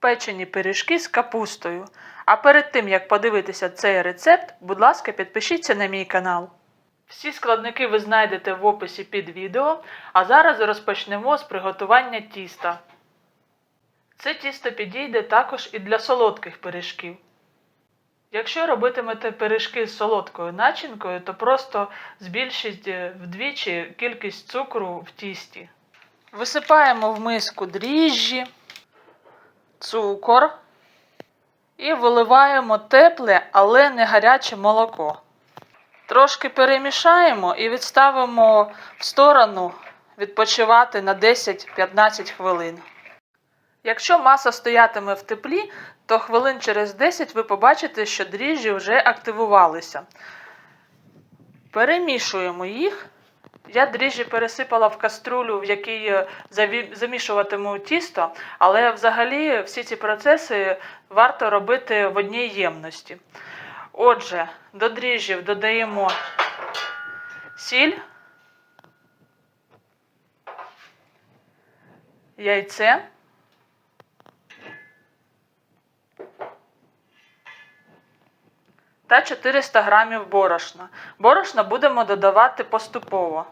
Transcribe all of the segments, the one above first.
печені пиріжки з капустою. А перед тим, як подивитися цей рецепт, будь ласка, підпишіться на мій канал. Всі складники ви знайдете в описі під відео, а зараз розпочнемо з приготування тіста. Це тісто підійде також і для солодких пиріжків. Якщо робитимете пиріжки з солодкою начинкою, то просто збільшіть е, вдвічі кількість цукру в тісті. Висипаємо в миску дріжджі, цукор і виливаємо тепле, але не гаряче молоко. Трошки перемішаємо і відставимо в сторону відпочивати на 10-15 хвилин. Якщо маса стоятиме в теплі, то хвилин через 10 ви побачите, що дріжджі вже активувалися. Перемішуємо їх. Я дріжджі пересипала в каструлю, в якій е, замішуватиму тісто, але взагалі всі ці процеси варто робити в одній ємності. Отже, до дріжджів додаємо сіль, яйце. Та 400 грамів борошна. Борошна будемо додавати поступово.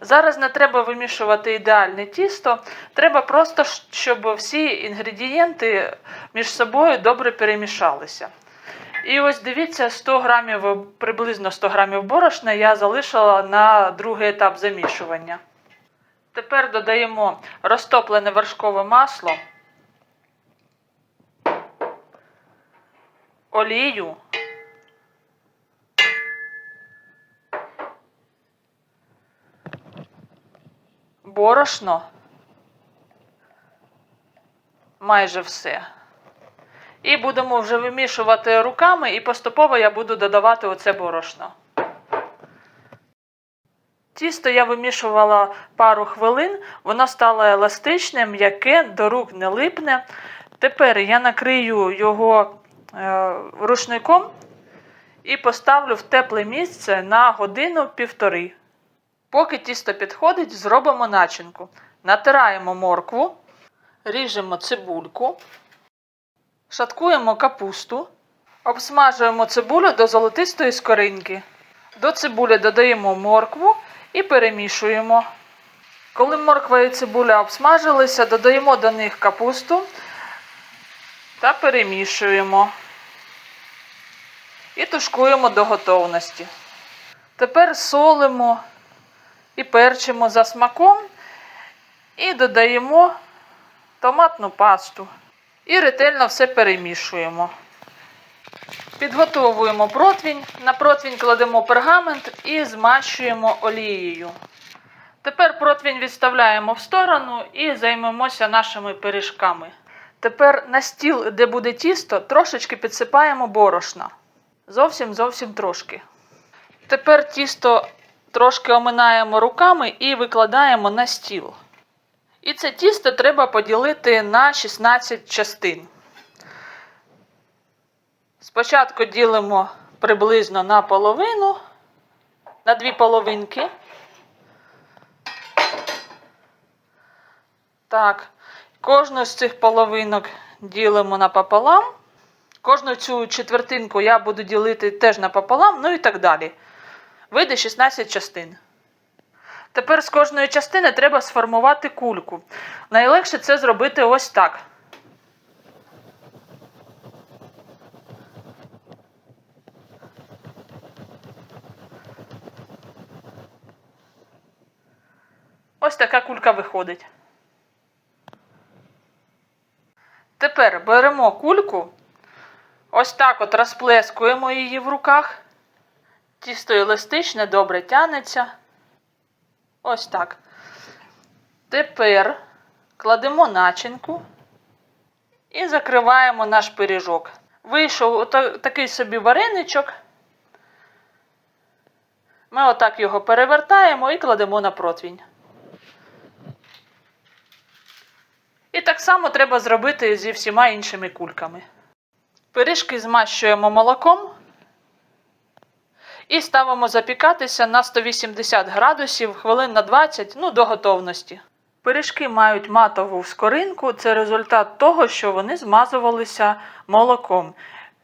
Зараз не треба вимішувати ідеальне тісто, треба просто, щоб всі інгредієнти між собою добре перемішалися. І ось дивіться, 100 грамів, приблизно 100 грамів борошна я залишила на другий етап замішування. Тепер додаємо розтоплене вершкове масло, олію, борошно, майже все. І будемо вже вимішувати руками, і поступово я буду додавати оце борошно. Тісто я вимішувала пару хвилин, воно стало еластичне, м'яке, до рук не липне. Тепер я накрию його е, рушником і поставлю в тепле місце на годину-півтори. Поки тісто підходить, зробимо начинку. Натираємо моркву, ріжемо цибульку, шаткуємо капусту, обсмажуємо цибулю до золотистої скоринки. До цибулі додаємо моркву і перемішуємо. Коли морква і цибуля обсмажилися, додаємо до них капусту та перемішуємо. І тушкуємо до готовності. Тепер солимо і перчимо за смаком і додаємо томатну пасту. І ретельно все перемішуємо. Підготовуємо противень. На противень кладемо пергамент і змащуємо олією. Тепер противень відставляємо в сторону і займемося нашими пиріжками. Тепер на стіл, де буде тісто, трошечки підсипаємо борошна. Зовсім зовсім трошки. Тепер тісто трошки оминаємо руками і викладаємо на стіл. І це тісто треба поділити на 16 частин. Спочатку ділимо приблизно на половину, на дві половинки. Так, кожну з цих половинок ділимо напополам. Кожну цю четвертинку я буду ділити теж напополам, ну і так далі. Вийде 16 частин. Тепер з кожної частини треба сформувати кульку. Найлегше це зробити ось так. Ось така кулька виходить. Тепер беремо кульку, ось так от розплескуємо її в руках. Тісто еластичне, добре тянеться. Ось так. Тепер кладемо начинку і закриваємо наш пиріжок. Вийшов такий собі вареничок. Ми отак його перевертаємо і кладемо на противень. І так само треба зробити зі всіма іншими кульками. Пиріжки змащуємо молоком і ставимо запікатися на 180 градусів хвилин на 20, ну, до готовності. Пиріжки мають матову скоринку, це результат того, що вони змазувалися молоком.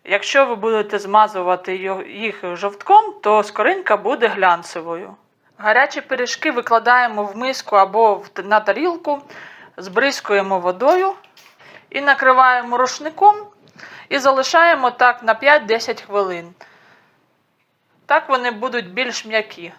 Якщо ви будете змазувати їх жовтком, то скоринка буде глянцевою. Гарячі пиріжки викладаємо в миску або на тарілку, збризкуємо водою і накриваємо рушником і залишаємо так на 5-10 хвилин. Так вони будуть більш м'які.